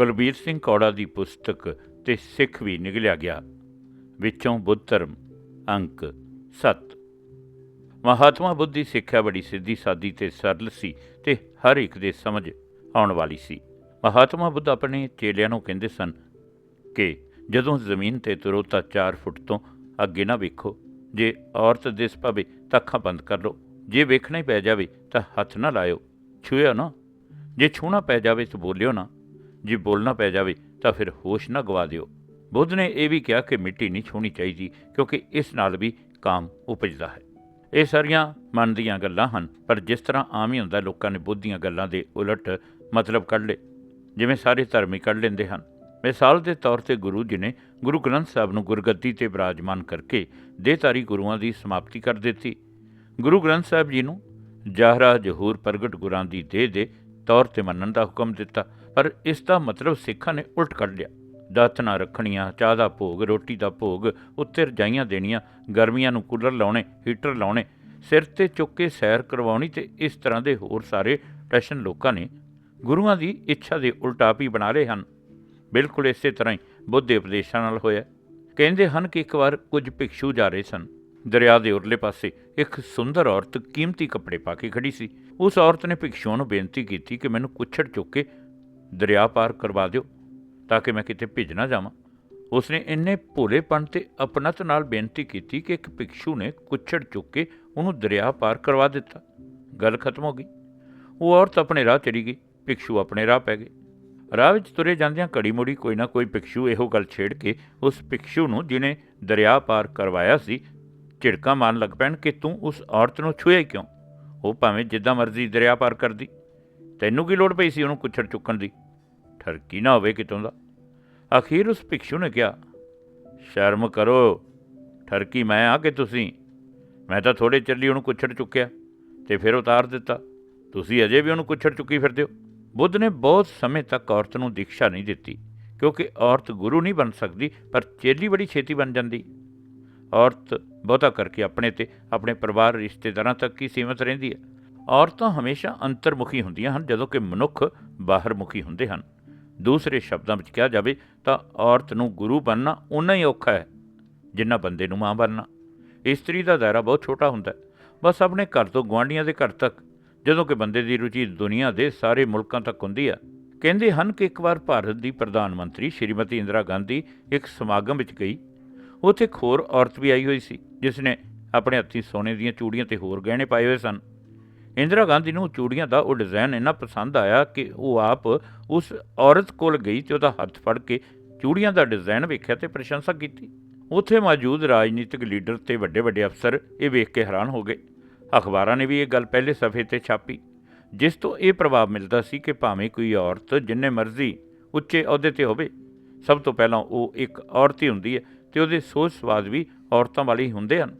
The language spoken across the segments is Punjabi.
ਕੁਲਬੀਰ ਸਿੰਘ ਕੌੜਾ ਦੀ ਪੁਸਤਕ ਤੇ ਸਿੱਖ ਵੀ ਨਿਕਲਿਆ ਗਿਆ। ਵਿੱਚੋਂ ਬੁੱਧ ਧਰਮ, ਅੰਕ 7 ਮਹਾਤਮਾ ਬੁੱਧ ਦੀ ਸਿੱਖਿਆ ਬੜੀ ਸਿੱਧੀ, ਸਾਦੀ ਤੇ ਸਰਲ ਸੀ ਤੇ ਹਰ ਇੱਕ ਦੇ ਸਮਝ ਆਉਣ ਵਾਲੀ ਸੀ। ਮਹਾਤਮਾ ਬੁੱਧ ਆਪਣੇ ਚੇਲਿਆਂ ਨੂੰ ਕਹਿੰਦੇ ਸਨ ਕਿ ਜਦੋਂ ਜ਼ਮੀਨ ਤੇ ਤੁਰੋ ਤਾਂ 4 ਫੁੱਟ ਤੋਂ ਅੱਗੇ ਨਾ ਵੇਖੋ। ਜੇ ਔਰਤ ਦਿਸ ਪਵੇ ਤਾਂ ਅੱਖਾਂ ਬੰਦ ਕਰ ਲਓ। ਜੇ ਵੇਖਣਾ ਹੀ ਪੈ ਜਾਵੇ ਤਾਂ ਹੱਥ ਨਾ ਲਾਇਓ। ਛੂਇਓ ਨਾ। ਜੇ ਛੂਣਾ ਪੈ ਜਾਵੇ ਤਾਂ ਬੋਲਿਓ ਨਾ। ਜੇ ਬੋਲਣਾ ਪੈ ਜਾਵੇ ਤਾਂ ਫਿਰ ਹੋਸ਼ ਨਾ ਗਵਾ ਦਿਓ। ਬੁੱਧ ਨੇ ਇਹ ਵੀ ਕਿਹਾ ਕਿ ਮਿੱਟੀ ਨਹੀਂ ਛੂਣੀ ਚਾਹੀਦੀ, ਕਿਉਂਕਿ ਇਸ ਨਾਲ ਵੀ ਕਾਮ ਉਪਜਦਾ ਹੈ। ਇਹ ਸਾਰੀਆਂ ਮਨ ਦੀਆਂ ਗੱਲਾਂ ਹਨ, ਪਰ ਜਿਸ ਤਰ੍ਹਾਂ ਆਮ ਹੀ ਹੁੰਦਾ, ਲੋਕਾਂ ਨੇ ਬੁੱਧ ਦੀਆਂ ਗੱਲਾਂ ਦੇ ਉਲਟ ਮਤਲਬ ਕੱਢ ਲਏ, ਜਿਵੇਂ ਸਾਰੇ ਧਰਮੀ ਕੱਢ ਲੈਂਦੇ ਹਨ। ਮਿਸਾਲ ਦੇ ਤੌਰ ਤੇ ਗੁਰੂ ਜੀ ਨੇ ਗੁਰੂ ਗ੍ਰੰਥ ਸਾਹਿਬ ਨੂੰ ਗੁਰਗੱਦੀ ਤੇ ਬਿਰਾਜਮਾਨ ਕਰਕੇ ਦੇਹਧਾਰੀ ਗੁਰੂਆਂ ਦੀ ਸਮਾਪਤੀ ਕਰ ਦਿੱਤੀ। ਗੁਰੂ ਗ੍ਰੰਥ ਸਾਹਿਬ ਜੀ ਨੂੰ ਜਾਹਰਾ ਜਹੂਰ ਪ੍ਰਗਟ ਗੁਰਾਂ ਦੀ ਦੇਹ ਦੇ ਤੌਰ ਤੇ ਮੰਨਣ ਦਾ ਹੁਕਮ ਦਿੱਤਾ। ਪਰ ਇਸ ਦਾ ਮਤਲਬ ਸਿੱਖਾਂ ਨੇ ਉਲਟ ਕੱਢ ਲਿਆ। ਦਾਤਨਾ ਰੱਖਣੀਆਂ, ਚਾਹ ਦਾ ਭੋਗ, ਰੋਟੀ ਦਾ ਭੋਗ, ਉੱਤੇ ਰਜਾਈਆਂ ਦੇਣੀਆਂ, ਗਰਮੀਆਂ ਨੂੰ ਕੂਲਰ ਲਾਉਣੇ, ਹੀਟਰ ਲਾਉਣੇ, ਸਿਰ ਤੇ ਚੁੱਕ ਕੇ ਸੈਰ ਕਰਵਾਉਣੀ ਤੇ ਇਸ ਤਰ੍ਹਾਂ ਦੇ ਹੋਰ ਸਾਰੇ ਟੈਸ਼ਨ ਲੋਕਾਂ ਨੇ ਗੁਰੂਆਂ ਦੀ ਇੱਛਾ ਦੇ ਉਲਟਾਪੀ ਬਣਾ ਰਹੇ ਹਨ। ਬਿਲਕੁਲ ਇਸੇ ਤਰ੍ਹਾਂ ਹੀ ਬੁੱਧ ਉਪਦੇਸ਼ਾਂ ਨਾਲ ਹੋਇਆ। ਕਹਿੰਦੇ ਹਨ ਕਿ ਇੱਕ ਵਾਰ ਕੁਝ ਭਿਕਸ਼ੂ ਜਾ ਰਹੇ ਸਨ। ਦਰਿਆ ਦੇ ਉਰਲੇ ਪਾਸੇ ਇੱਕ ਸੁੰਦਰ ਔਰਤ ਕੀਮਤੀ ਕੱਪੜੇ ਪਾ ਕੇ ਖੜੀ ਸੀ। ਉਸ ਔਰਤ ਨੇ ਭਿਕਸ਼ੂਆਂ ਨੂੰ ਬੇਨਤੀ ਕੀਤੀ ਕਿ ਮੈਨੂੰ ਕੁੱਛੜ ਚੁੱਕ ਕੇ ਦਰਿਆ ਪਾਰ ਕਰਵਾ ਦਿਓ ਤਾਂ ਕਿ ਮੈਂ ਕਿਤੇ ਭਿੱਜ ਨਾ ਜਾਵਾਂ। ਉਸਨੇ ਇੰਨੇ ਭੋਲੇਪਣ ਤੇ ਅਪਨਤ ਨਾਲ ਬੇਨਤੀ ਕੀਤੀ ਕਿ ਇੱਕ ਭਿਕਸ਼ੂ ਨੇ ਕੁੱਛੜ ਚੁੱਕ ਕੇ ਉਹਨੂੰ ਦਰਿਆ ਪਾਰ ਕਰਵਾ ਦਿੱਤਾ। ਗੱਲ ਖਤਮ ਹੋ ਗਈ। ਉਹ ਔਰਤ ਆਪਣੇ ਰਾਹ ਚਲੀ ਗਈ। ਭਿਕਸ਼ੂ ਆਪਣੇ ਰਾਹ ਪੈ ਗਏ। ਰਾਹ ਵਿੱਚ ਤੁਰੇ ਜਾਂਦਿਆਂ ਘੜੀ ਮੁੜੀ ਕੋਈ ਨਾ ਕੋਈ ਭਿਕਸ਼ੂ ਇਹੋ ਗੱਲ ਛੇੜ ਕੇ ਉਸ ਭਿਕਸ਼ੂ ਨੂੰ ਜਿਨੇ ਦਰਿਆ ਪਾਰ ਕਰਵਾਇਆ ਸੀ, ਝਿੜਕਾਂ ਮਾਰਨ ਲੱਗ ਪੈਣ ਕਿ ਤੂੰ ਉਸ ਔਰਤ ਨੂੰ ਛੁਇਆ ਕਿਉਂ? ਉਹ ਭਾਵੇਂ ਜਿੱਦਾਂ ਮਰਜ਼ੀ ਦਰਿਆ ਪਾਰ ਕਰਦੀ। ਤੈਨੂੰ ਕੀ ਲੋੜ ਪਈ ਸੀ ਉਹਨੂੰ ਕੁੱਛੜ ਚੁੱਕਣ ਦੀ? ਠਰਕੀ ਨਾ ਹੋਵੇ ਕਿਤੋਂ ਦਾ। ਅਖੀਰ ਉਸ ਭਿਕਸ਼ੂ ਨੇ ਕਿਹਾ, ਸ਼ਰਮ ਕਰੋ, ਠਰਕੀ ਮੈਂ ਆ ਕਿ ਤੁਸੀਂ? ਮੈਂ ਤਾਂ ਥੋੜੇ ਚੱਲੀ ਉਹਨੂੰ ਕੁੱਛੜ ਚੁੱਕਿਆ ਤੇ ਫਿਰ ਉਤਾਰ ਦਿੱਤਾ। ਤੁਸੀਂ ਅਜੇ ਵੀ ਉਹਨੂੰ ਕੁੱਛੜ ਚੁੱਕੀ ਫਿਰਦੇ ਹੋ? ਬੁੱਧ ਨੇ ਬਹੁਤ ਸਮੇਂ ਤੱਕ ਔਰਤ ਨੂੰ ਦੀਕਸ਼ਾ ਨਹੀਂ ਦਿੱਤੀ, ਕਿਉਂਕਿ ਔਰਤ ਗੁਰੂ ਨਹੀਂ ਬਣ ਸਕਦੀ, ਪਰ ਚੇਲੀ ਬੜੀ ਛੇਤੀ ਬਣ ਜਾਂਦੀ। ਔਰਤ ਬਹੁਤਾ ਕਰਕੇ ਆਪਣੇ ਤੇ, ਆਪਣੇ ਪਰਿਵਾਰ, ਰਿਸ਼ਤੇਦਾਰਾਂ ਤੱਕ ਹੀ ਸੀਮਤ ਰਹਿੰਦੀ ਹੈ। ਔਰਤਾਂ ਹਮੇਸ਼ਾ ਅੰਤਰਮੁਖੀ ਹੁੰਦੀਆਂ ਹਨ, ਜਦੋਂ ਕਿ ਮਨੁੱਖ ਬਾਹਰਮੁਖੀ ਹੁੰਦੇ ਹਨ। ਦੂਸਰੇ ਸ਼ਬਦਾਂ ਵਿੱਚ ਕਿਹਾ ਜਾਵੇ ਤਾਂ ਔਰਤ ਨੂੰ ਗੁਰੂ ਬਣਨਾ ਉਨਾ ਹੀ ਔਖਾ ਹੈ, ਜਿੰਨਾ ਬੰਦੇ ਨੂੰ ਮਾਂ ਬਣਨਾ। ਇਸਤਰੀ ਦਾ ਦਾਇਰਾ ਬਹੁਤ ਛੋਟਾ ਹੁੰਦਾ ਹੈ। ਬਸ ਆਪਣੇ ਘਰ ਤੋਂ ਗੁਆਂਢੀਆਂ ਦੇ ਘਰ ਤੱਕ, ਜਦੋਂ ਕਿ ਬੰਦੇ ਦੀ ਰੁਚੀ ਦੁਨੀਆ ਦੇ ਸਾਰੇ ਮੁਲਕਾਂ ਤੱਕ ਹੁੰਦੀ ਆ ਕਹਿੰਦੇ ਹਨ ਕਿ ਇੱਕ ਵਾਰ ਭਾਰਤ ਦੀ ਪ੍ਰਧਾਨ ਮੰਤਰੀ ਸ਼੍ਰੀਮਤੀ ਇੰਦਰਾ ਗਾਂਧੀ ਇੱਕ ਸਮਾਗਮ ਵਿੱਚ ਗਈ। ਉੱਥੇ ਇੱਕ ਹੋਰ ਔਰਤ ਵੀ ਆਈ ਹੋਈ ਸੀ ਜਿਸ ਨੇ ਆਪਣੇ ਹੱਥੀਂ ਸੋਨੇ ਦੀਆਂ ਚੂੜੀਆਂ ਤੇ ਹੋਰ ਗਹਿਣੇ ਪਾਏ ਹੋਏ ਸਨ। ਇੰਦਰਾ ਗਾਂਧੀ ਨੂੰ ਚੂੜੀਆਂ ਦਾ ਉਹ ਡਿਜ਼ਾਈਨ ਇੰਨਾ ਪਸੰਦ ਆਇਆ ਕਿ ਉਹ ਆਪ ਉਸ ਔਰਤ ਕੋਲ ਗਈ ਤੇ ਉਹਦਾ ਹੱਥ ਫੜ ਕੇ ਚੂੜੀਆਂ ਦਾ ਡਿਜ਼ਾਈਨ ਵੇਖਿਆ ਤੇ ਪ੍ਰਸ਼ੰਸਾ ਕੀਤੀ। ਉੱਥੇ ਮੌਜੂਦ ਰਾਜਨੀਤਿਕ ਲੀਡਰ ਤੇ ਵੱਡੇ ਵੱਡੇ ਅਫਸਰ ਇਹ ਵੇਖ ਕੇ ਹੈਰਾਨ ਹੋ ਗਏ। ਅਖਬਾਰਾਂ ਨੇ ਵੀ ਇਹ ਗੱਲ ਪਹਿਲੇ ਸਫ਼ੇ ਤੇ ਛਾਪੀ। ਜਿਸ ਤੋਂ ਇਹ ਪ੍ਰਭਾਵ ਮਿਲਦਾ ਸੀ ਕਿ ਭਾਵੇਂ ਕੋਈ ਔਰਤ ਜਿੰਨੇ ਮਰਜ਼ੀ ਉੱਚੇ ਅਹੁਦੇ ਤੇ ਹੋਵੇ, ਸਭ ਤੋਂ ਪਹਿਲਾਂ ਉਹ ਇੱਕ ਔਰਤ ਹੀ ਹੁੰਦੀ ਹੈ ਤੇ ਉਹਦੇ ਸੋਚ ਸਵਾਦ ਵੀ ਔਰਤਾਂ ਵਾਲੇ ਹੀ ਹੁੰਦੇ ਹਨ।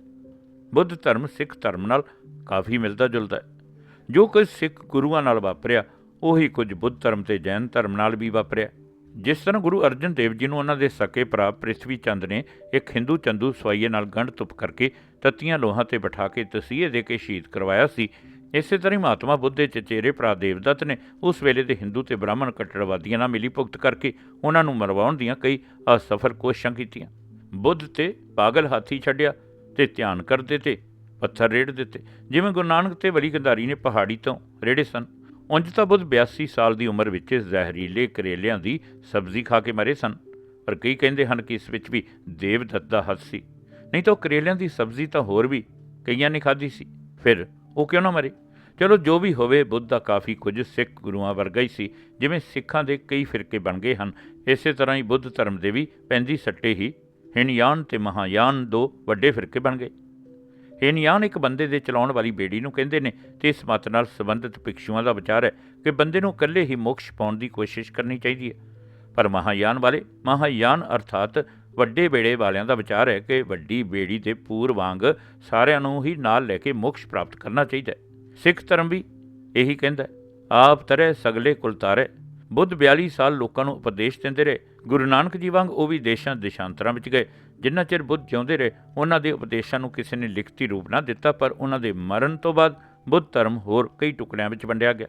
ਬੁੱਧ ਧਰਮ ਸਿੱਖ ਧਰਮ ਨਾਲ ਕਾਫੀ ਮਿਲਦਾ ਜੁਲਦਾ ਹੈ। ਜੋ ਕੁਝ ਸਿੱਖ ਗੁਰੂਆਂ ਨਾਲ ਵਾਪਰਿਆ, ਉਹੀ ਕੁਝ ਬੁੱਧ ਧਰਮ ਤੇ ਜੈਨ ਧਰਮ ਨਾਲ ਵੀ ਵਾਪਰਿਆ। ਜਿਸ ਤਰ੍ਹਾਂ ਗੁਰੂ ਅਰਜਨ ਦੇਵ ਜੀ ਨੂੰ ਉਹਨਾਂ ਦੇ ਸਕੇ ਭਰਾ ਪ੍ਰਿਥਵੀ ਚੰਦ ਨੇ ਇੱਕ ਹਿੰਦੂ ਚੰਦੂ ਸਵਾਈਏ ਨਾਲ ਗੰਢ ਤੁਪ ਕਰਕੇ ਤੱਤੀਆਂ ਲੋਹਾਂ ਤੇ ਬਿਠਾ ਕੇ ਤਸੀਹੇ ਦੇ ਕੇ ਸ਼ਹੀਦ ਕਰਵਾਇਆ ਸੀ, ਇਸੇ ਤਰ੍ਹਾਂ ਹੀ ਮਹਾਤਮਾ ਬੁੱਧ ਦੇ ਚਚੇਰੇ ਭਰਾ ਦੇਵਦੱਤ ਨੇ ਉਸ ਵੇਲੇ ਦੇ ਹਿੰਦੂ ਤੇ ਬ੍ਰਾਹਮਣ ਕੱਟੜਵਾਦੀਆਂ ਨਾਲ ਮਿਲੀ ਭੁਗਤ ਕਰਕੇ ਉਹਨਾਂ ਨੂੰ ਮਰਵਾਉਣ ਦੀਆਂ ਕਈ ਅਸਫਲ ਕੋਸ਼ਿਸ਼ਾਂ ਕੀਤੀਆਂ। ਬੁੱਧ ਤੇ ਪਾਗਲ ਹਾਥੀ ਛੱਡਿਆ ਤੇ ਧਿਆਨ ਕਰਦੇ ਤੇ ਪੱਥਰ ਰੇੜ ਦਿੱਤੇ। ਜਿਵੇਂ ਗੁਰੂ ਨਾਨਕ ਤੇ ਵਲੀ ਗੰਧਾਰੀ ਨੇ ਪਹਾੜੀ ਤੋਂ ਰੇੜੇ ਸਨ। ਉਂਝ ਤਾਂ ਬੁੱਧ 82 ਸਾਲ ਦੀ ਉਮਰ ਵਿੱਚ ਜ਼ਹਿਰੀਲੇ ਕਰੇਲਿਆਂ ਦੀ ਸਬਜ਼ੀ ਖਾ ਕੇ ਮਰੇ ਸਨ। ਪਰ ਕਈ ਕਹਿੰਦੇ ਹਨ ਕਿ ਇਸ ਵਿੱਚ ਵੀ ਦੇਵਦੱਤ ਦਾ ਹੱਥ ਸੀ। ਨਹੀਂ ਤਾਂ ਉਹ ਕਰੇਲਿਆਂ ਦੀ ਸਬਜ਼ੀ ਤਾਂ ਹੋਰ ਵੀ ਕਈਆਂ ਨੇ ਖਾਧੀ ਸੀ। ਫਿਰ ਉਹ ਕਿਉਂ ਨਾ ਮਰੇ? ਚਲੋ ਜੋ ਵੀ ਹੋਵੇ, ਬੁੱਧ ਦਾ ਕਾਫੀ ਕੁਝ ਸਿੱਖ ਗੁਰੂਆਂ ਵਰਗਾ ਹੀ ਸੀ। ਜਿਵੇਂ ਸਿੱਖਾਂ ਦੇ ਕਈ ਫਿਰਕੇ ਬਣ ਗਏ ਹਨ, ਇਸੇ ਤਰ੍ਹਾਂ ਹੀ ਬੁੱਧ ਧਰਮ ਦੇ ਵੀ ਪੈਂਦੀ ਸੱਟੇ ਹੀ ਹਿਣਯਾਨ ਤੇ ਮਹਾਯਾਨ ਦੋ ਵੱਡੇ ਫਿਰਕੇ ਬਣ ਗਏ। ਹਿਨਯਾਨ ਇੱਕ ਬੰਦੇ ਦੇ ਚਲਾਉਣ ਵਾਲੀ ਬੇੜੀ ਨੂੰ ਕਹਿੰਦੇ ਨੇ ਤੇ ਇਸ ਮਤ ਨਾਲ ਸੰਬੰਧਿਤ ਭਿਕਸ਼ੂਆਂ ਦਾ ਵਿਚਾਰ ਹੈ ਕਿ ਬੰਦੇ ਨੂੰ ਇਕੱਲੇ ਹੀ ਮੋਕਸ਼ ਪਾਉਣ ਦੀ ਕੋਸ਼ਿਸ਼ ਕਰਨੀ ਚਾਹੀਦੀ ਹੈ। ਪਰ ਮਹਾਯਾਨ ਵਾਲੇ, ਮਹਾਯਾਨ ਅਰਥਾਤ ਵੱਡੇ ਬੇੜੇ ਵਾਲਿਆਂ ਦਾ ਵਿਚਾਰ ਹੈ ਕਿ ਵੱਡੀ ਬੇੜੀ ਦੇ ਪੂਰ ਵਾਂਗ ਸਾਰਿਆਂ ਨੂੰ ਹੀ ਨਾਲ ਲੈ ਕੇ ਮੋਕਸ਼ ਪ੍ਰਾਪਤ ਕਰਨਾ ਚਾਹੀਦਾ ਹੈ। ਸਿੱਖ ਧਰਮ ਵੀ ਇਹੀ ਕਹਿੰਦਾ ਹੈ। ਆਪ ਤਰੇ ਸਗਲੇ ਕੁਲ ਬੁੱਧ 42 ਸਾਲ ਲੋਕਾਂ ਨੂੰ ਉਪਦੇਸ਼ ਦਿੰਦੇ ਰਹੇ। ਗੁਰੂ ਨਾਨਕ ਜੀ ਵਾਂਗ ਉਹ ਵੀ ਦੇਸ਼ਾਂ ਦੇਸ਼ਾਂਤਰਾਂ ਵਿੱਚ ਗਏ। ਜਿੰਨਾ ਚਿਰ ਬੁੱਧ ਜਿਉਂਦੇ ਰਹੇ, ਉਹਨਾਂ ਦੇ ਉਪਦੇਸ਼ਾਂ ਨੂੰ ਕਿਸੇ ਨੇ ਲਿਖਤੀ ਰੂਪ ਨਾ ਦਿੱਤਾ, ਪਰ ਉਹਨਾਂ ਦੇ ਮਰਨ ਤੋਂ ਬਾਅਦ ਬੁੱਧ ਧਰਮ ਹੋਰ ਕਈ ਟੁਕੜਿਆਂ ਵਿੱਚ ਵੰਡਿਆ ਗਿਆ।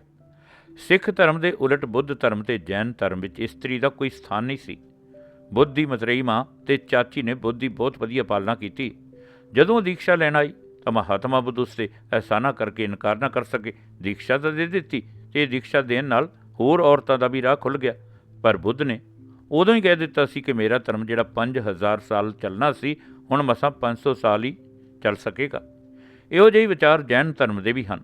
ਸਿੱਖ ਧਰਮ ਦੇ ਉਲਟ ਬੁੱਧ ਧਰਮ ਤੇ ਜੈਨ ਧਰਮ ਵਿੱਚ ਇਸਤਰੀ ਦਾ ਕੋਈ ਸਥਾਨ ਨਹੀਂ ਸੀ। ਬੁੱਧ ਦੀ ਮਤਰੇਈ ਮਾਂ ਤੇ ਚਾਚੀ ਨੇ ਬੁੱਧ ਦੀ ਬਹੁਤ ਵਧੀਆ ਪਾਲਣਾ ਕੀਤੀ। ਜਦੋਂ ਦੀਕਸ਼ਾ ਲੈਣ ਆਈ, ਤਾਂ ਮਹਾਤਮਾ ਬੁੱਧ ਉਸ ਤੇ ਅਹਿਸਾਨਾ ਕਰਕੇ ਇਨਕਾਰ ਨਾ ਕਰ ਸਕੇ। ਦੀਕਸ਼ਾ ਤਾਂ ਦੇ ਦਿੱਤੀ ਤੇ ਦੀਕਸ਼ਾ ਦੇਣ ਨਾਲ ਹੋਰ ਔਰਤਾਂ ਦਾ ਵੀ ਰਾਹ ਖੁੱਲ ਗਿਆ। ਪਰ ਬੁੱਧ ਨੇ ਉਦੋਂ ਹੀ ਕਹਿ ਦਿੱਤਾ ਸੀ ਕਿ ਮੇਰਾ ਧਰਮ ਜਿਹੜਾ 5000 ਸਾਲ ਚੱਲਣਾ ਸੀ, ਹੁਣ ਮਸਾਂ 500 ਸਾਲ ਹੀ ਚੱਲ ਸਕੇਗਾ। ਇਹੋ ਜਿਹੇ ਵਿਚਾਰ ਜੈਨ ਧਰਮ ਦੇ ਵੀ ਹਨ।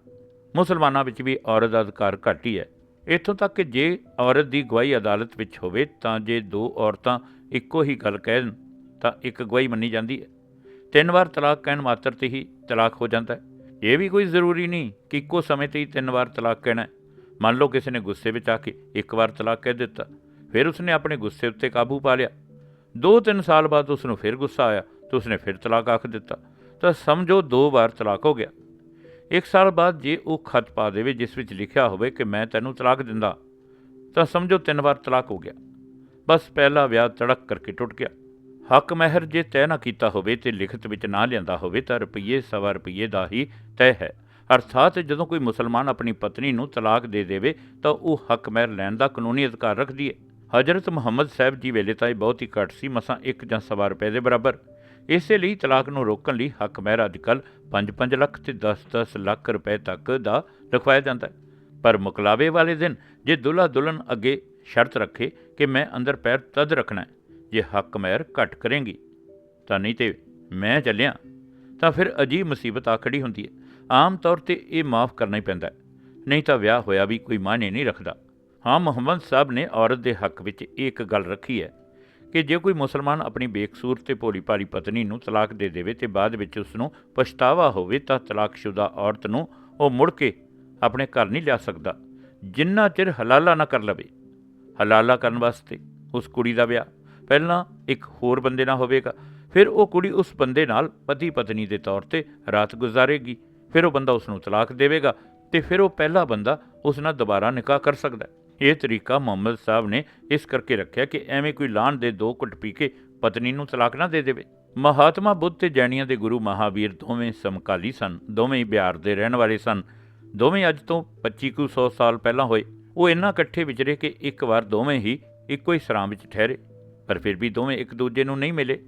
ਮੁਸਲਮਾਨਾਂ ਵਿੱਚ ਵੀ ਔਰਤ ਦਾ ਅਧਿਕਾਰ ਘੱਟ ਹੀ ਹੈ। ਇੱਥੋਂ ਤੱਕ ਕਿ ਜੇ ਔਰਤ ਦੀ ਗਵਾਹੀ ਅਦਾਲਤ ਵਿੱਚ ਹੋਵੇ ਤਾਂ ਜੇ ਦੋ ਔਰਤਾਂ ਇੱਕੋ ਹੀ ਗੱਲ ਕਹਿਣ, ਤਾਂ ਇੱਕ ਗਵਾਹੀ ਮੰਨੀ ਜਾਂਦੀ ਹੈ। ਤਿੰਨ ਵਾਰ ਤਲਾਕ ਕਹਿਣ ਮਾਤਰ ਤੇ ਹੀ ਤਲਾਕ ਹੋ ਜਾਂਦਾ ਹੈ। ਇਹ ਵੀ ਕੋਈ ਜ਼ਰੂਰੀ ਨਹੀਂ ਕਿ ਇੱਕੋ ਸਮੇਂ ਤੇ ਹੀ ਤਿੰਨ ਵਾਰ ਤਲਾਕ ਕਹਿਣਾ ਮੰਨ ਲਓ ਕਿਸੇ ਨੇ ਗੁੱਸੇ ਵਿੱਚ ਆ ਕੇ ਇੱਕ ਵਾਰ ਤਲਾਕ ਕਹਿ ਦਿੱਤਾ। ਫਿਰ ਉਸਨੇ ਆਪਣੇ ਗੁੱਸੇ ਉੱਤੇ ਕਾਬੂ ਪਾ ਲਿਆ। ਦੋ ਤਿੰਨ ਸਾਲ ਬਾਅਦ ਉਸ ਨੂੰ ਫਿਰ ਗੁੱਸਾ ਆਇਆ ਤਾਂ ਉਸਨੇ ਫਿਰ ਤਲਾਕ ਆਖ ਦਿੱਤਾ। ਤਾਂ ਸਮਝੋ ਦੋ ਵਾਰ ਤਲਾਕ ਹੋ ਗਿਆ। ਇੱਕ ਸਾਲ ਬਾਅਦ ਜੇ ਉਹ ਖਤ ਪਾ ਦੇਵੇ ਜਿਸ ਵਿੱਚ ਲਿਖਿਆ ਹੋਵੇ ਕਿ ਮੈਂ ਤੈਨੂੰ ਤਲਾਕ ਦਿੰਦਾ, ਤਾਂ ਸਮਝੋ ਤਿੰਨ ਵਾਰ ਤਲਾਕ ਹੋ ਗਿਆ। ਬਸ ਪਹਿਲਾ ਵਿਆਹ ਤੜਕ ਕਰਕੇ ਟੁੱਟ ਗਿਆ। ਹੱਕ ਮਹਿਰ ਜੇ ਤੈਅ ਨਾ ਕੀਤਾ ਹੋਵੇ ਤੇ ਲਿਖਤ ਵਿੱਚ ਨਾ ਲਿਆਂਦਾ ਹੋਵੇ ਤਾਂ ਰੁਪਈਏ ਸਵਾ ਰੁਪਈਏ ਦਾ ਹੀ ਤੈਅ ਹੈ। ਅਰਥਾਤ ਜਦੋਂ ਕੋਈ ਮੁਸਲਮਾਨ ਆਪਣੀ ਪਤਨੀ ਨੂੰ ਤਲਾਕ ਦੇ ਦੇਵੇ ਤਾਂ ਉਹ ਹੱਕ ਮਹਿਰ ਲੈਣ ਦਾ ਕਾਨੂੰਨੀ ਅਧਿਕਾਰ ਰੱਖਦੀ ਹੈ। ਹਜ਼ਰਤ ਮੁਹੰਮਦ ਸਾਹਿਬ ਜੀ ਵੇਲੇ ਤਾਂ ਇਹ ਬਹੁਤ ਹੀ ਘੱਟ ਸੀ, ਮਸਾਂ ਇੱਕ ਜਾਂ ਸਵਾ ਰੁਪਏ ਦੇ ਬਰਾਬਰ। ਇਸੇ ਲਈ ਤਲਾਕ ਨੂੰ ਰੋਕਣ ਲਈ ਹੱਕ ਮਹਿਰ ਅੱਜਕੱਲ 5-5 ਲੱਖ ਤੇ 10-10 ਲੱਖ ਰੁਪਏ ਤੱਕ ਦਾ ਰਖਵਾਇਆ ਜਾਂਦਾ ਹੈ। ਪਰ ਮੁਕਲਾਵੇ ਵਾਲੇ ਦਿਨ ਜੇ ਦੁल्हा ਦੁਲਹਨ ਅੱਗੇ ਸ਼ਰਤ ਰੱਖੇ ਕਿ ਮੈਂ ਅੰਦਰ ਪੈਰ ਤਦ ਰੱਖਣਾ ਜੇ ਹੱਕ ਮਹਿਰ ਘੱਟ ਕਰੇਂਗੀ, ਤਾਂ ਨਹੀਂ ਤੇ ਮੈਂ ਚੱਲਿਆ, ਤਾਂ ਫਿਰ ਅਜੀਬ ਮੁਸੀਬਤ ਆ ਖੜੀ ਹੁੰਦੀ ਹੈ। ਆਮ ਤੌਰ ਤੇ ਇਹ ਮਾਫ ਕਰਨਾ ਹੀ ਪੈਂਦਾ ਨਹੀਂ ਤਾਂ ਵਿਆਹ ਹੋਇਆ ਵੀ ਕੋਈ ਮਾਇਨੇ ਨਹੀਂ ਰੱਖਦਾ। ਹਾਂ, ਮੁਹੰਮਦ ਸਾਹਿਬ ਨੇ ਔਰਤ ਦੇ ਹੱਕ ਵਿੱਚ ਇਹ ਇੱਕ ਗੱਲ ਰੱਖੀ ਹੈ ਕਿ ਜੇ ਕੋਈ ਮੁਸਲਮਾਨ ਆਪਣੀ ਬੇਕਸੂਰ ਤੇ ਭੋਲੀ ਭਾਲੀ ਪਤਨੀ ਨੂੰ ਤਲਾਕ ਦੇ ਦੇਵੇ ਤੇ ਬਾਅਦ ਵਿੱਚ ਉਸ ਨੂੰ ਪਛਤਾਵਾ ਹੋਵੇ ਤਾਂ ਤਲਾਕਸ਼ੁਦਾ ਔਰਤ ਨੂੰ ਉਹ ਮੁੜ ਕੇ ਆਪਣੇ ਘਰ ਨਹੀਂ ਲਿਆ ਸਕਦਾ। ਜਿੰਨਾ ਚਿਰ ਹਲਾਲਾ ਨਾ ਕਰ ਲਵੇ। ਹਲਾਲਾ ਕਰਨ ਵਾਸਤੇ ਉਸ ਕੁੜੀ ਦਾ ਵਿਆਹ। ਪਹਿਲਾਂ ਇੱਕ ਹੋਰ ਬੰਦੇ ਨਾਲ ਹੋਵੇਗਾ। ਫਿਰ ਉਹ ਕੁੜੀ ਉਸ ਬੰਦੇ ਨਾਲ ਪਤੀ ਪਤਨੀ ਦੇ ਤੌਰ ਤੇ ਰਾਤ ਗੁਜ਼ਾਰੇਗੀ। ਫਿਰ ਉਹ ਬੰਦਾ ਉਸ ਨੂੰ ਤਲਾਕ ਦੇਵੇਗਾ ਤੇ ਫਿਰ ਉਹ ਪਹਿਲਾ ਬੰਦਾ ਉਸ ਨਾਲ ਦੁਬਾਰਾ ਨਿਕਾਹ ਕਰ ਸਕਦਾ ਹੈ। ਇਹ ਤਰੀਕਾ ਮੁਹੰਮਦ ਸਾਹਿਬ ਨੇ ਇਸ ਕਰਕੇ ਰੱਖਿਆ ਕਿ ਐਵੇਂ ਕੋਈ ਲਾਣ ਦੇ ਦੋ ਕੁੱਟ ਪੀ ਕੇ ਪਤਨੀ ਨੂੰ ਤਲਾਕ ਨਾ ਦੇ ਦੇਵੇ। ਮਹਾਤਮਾ ਬੁੱਧ ਤੇ ਜੈਨੀਆਂ ਦੇ ਗੁਰੂ ਮਹਾਵੀਰ ਦੋਵੇਂ ਸਮਕਾਲੀ ਸਨ, ਦੋਵੇਂ ਹੀ ਬਿਹਾਰ ਦੇ ਰਹਿਣ ਵਾਲੇ ਸਨ। ਦੋਵੇਂ ਅੱਜ ਤੋਂ 2500 ਸਾਲ ਪਹਿਲਾਂ ਹੋਏ। ਉਹ ਇੰਨਾ ਇਕੱਠੇ ਵਿਚਰੇ ਕਿ ਇੱਕ ਵਾਰ ਦੋਵੇਂ ਹੀ ਇੱਕੋ ਹੀ ਸਰਾਂ ਵਿੱਚ ਠਹਿਰੇ, ਪਰ ਫਿਰ ਵੀ ਦੋਵੇਂ ਇੱਕ ਦੂਜੇ ਨੂੰ ਨਹੀਂ ਮਿਲੇ।